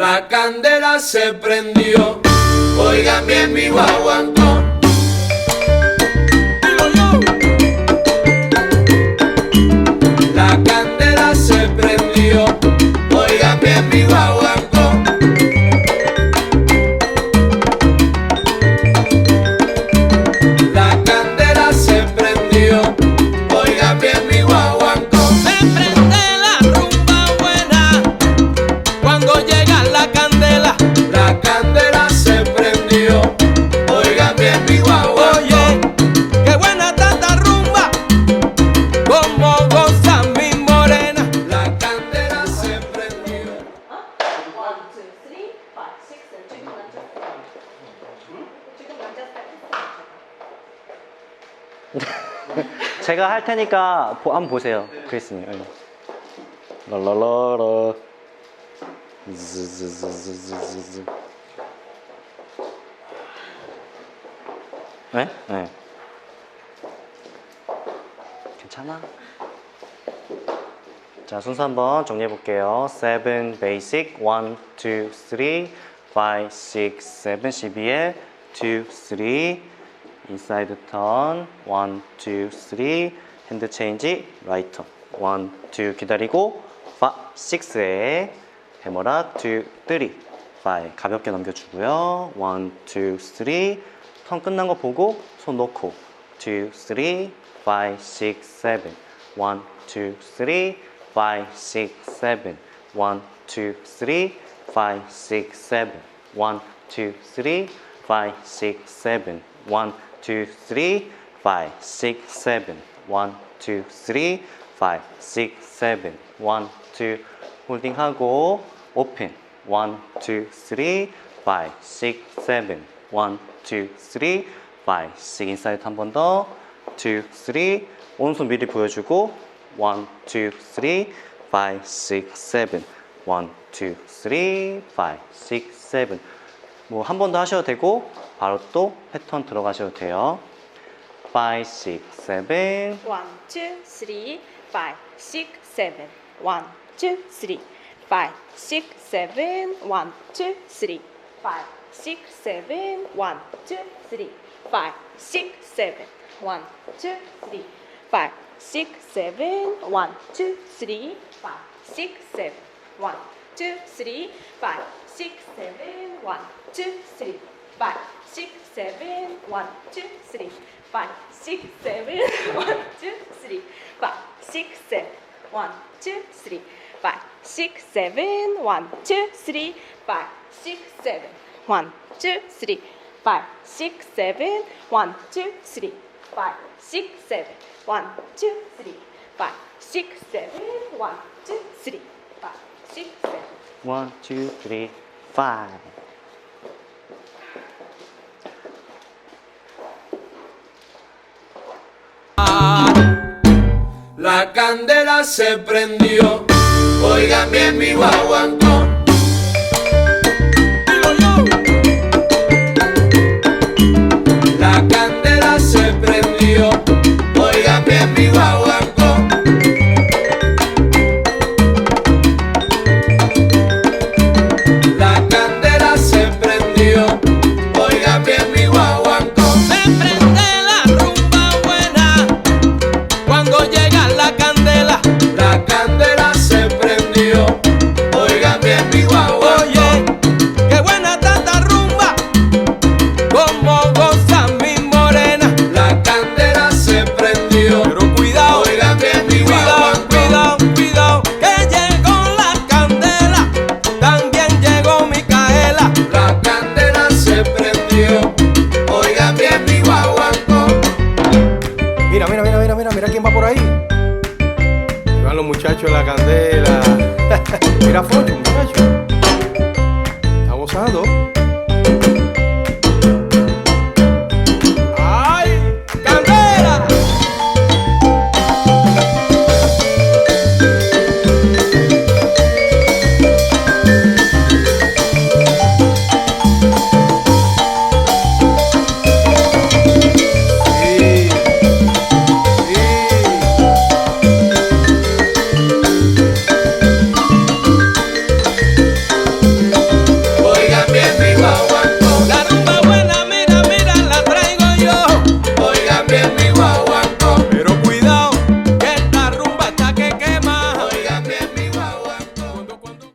La candela se prendió. Oigan bien mi guaguancó. 제가 할 테니까 보- 한번 보세요. 그리스님. 예. 랄랄라라. 즈즈즈즈즈즈. 네? 네. 괜찮아. 자, 순서 한번 정리해 볼게요. 7 basic 1 2 3 5 6 7 12에 2 3 인사이드 턴 1 2 3 핸드 체인지 턴1 2 기다리고. 5 6에 해머라. 2 3 5 가볍게 넘겨주고요. 1 2 3턴 끝난 거 보고 손 놓고. 2 3 5 6 7 1 2 3 5 6 7 1 2 3 5 6 7 1 2 3 5 6 7 1 2 3 5 6 7 1 2 3 5 6 7 1 2 홀딩하고 오픈 1 2 3 5 6 7 1 2 3 5 6 인사이드 한 번 더. 2 3 오른손 미리 보여주고. 1 2 3 5 6 7 1 2 3 5 6 7 뭐 한 번 더 하셔도 되고 바로 또 패턴 들어가셔도 돼요. 5, 6, 7 1, 2, 3, 5, 6, 7 1, 2, 3 5, 6, 7 1, 2, 3 5, 6, 7 1, 2, 3 5, 6, 7 1, 2, 3 5, 6, 7 1, 2, 3 5, 6, 7 1, 2, 3 5, six, seven. One, two, three, five, six, seven. One, two, three, five, six, seven. One, two, three, five, six, seven. One, two, three, five, six, seven. One, two, three, five, six, seven. One, two, three, five, six, seven. One, two, three, five, six, seven. One, two, three, five, six, seven. One, two, three, five, One, two, three, five. La candela se prendió, oigan bien mi guaguancón. los muchachos de la candela. Mira fuerte, muchachos.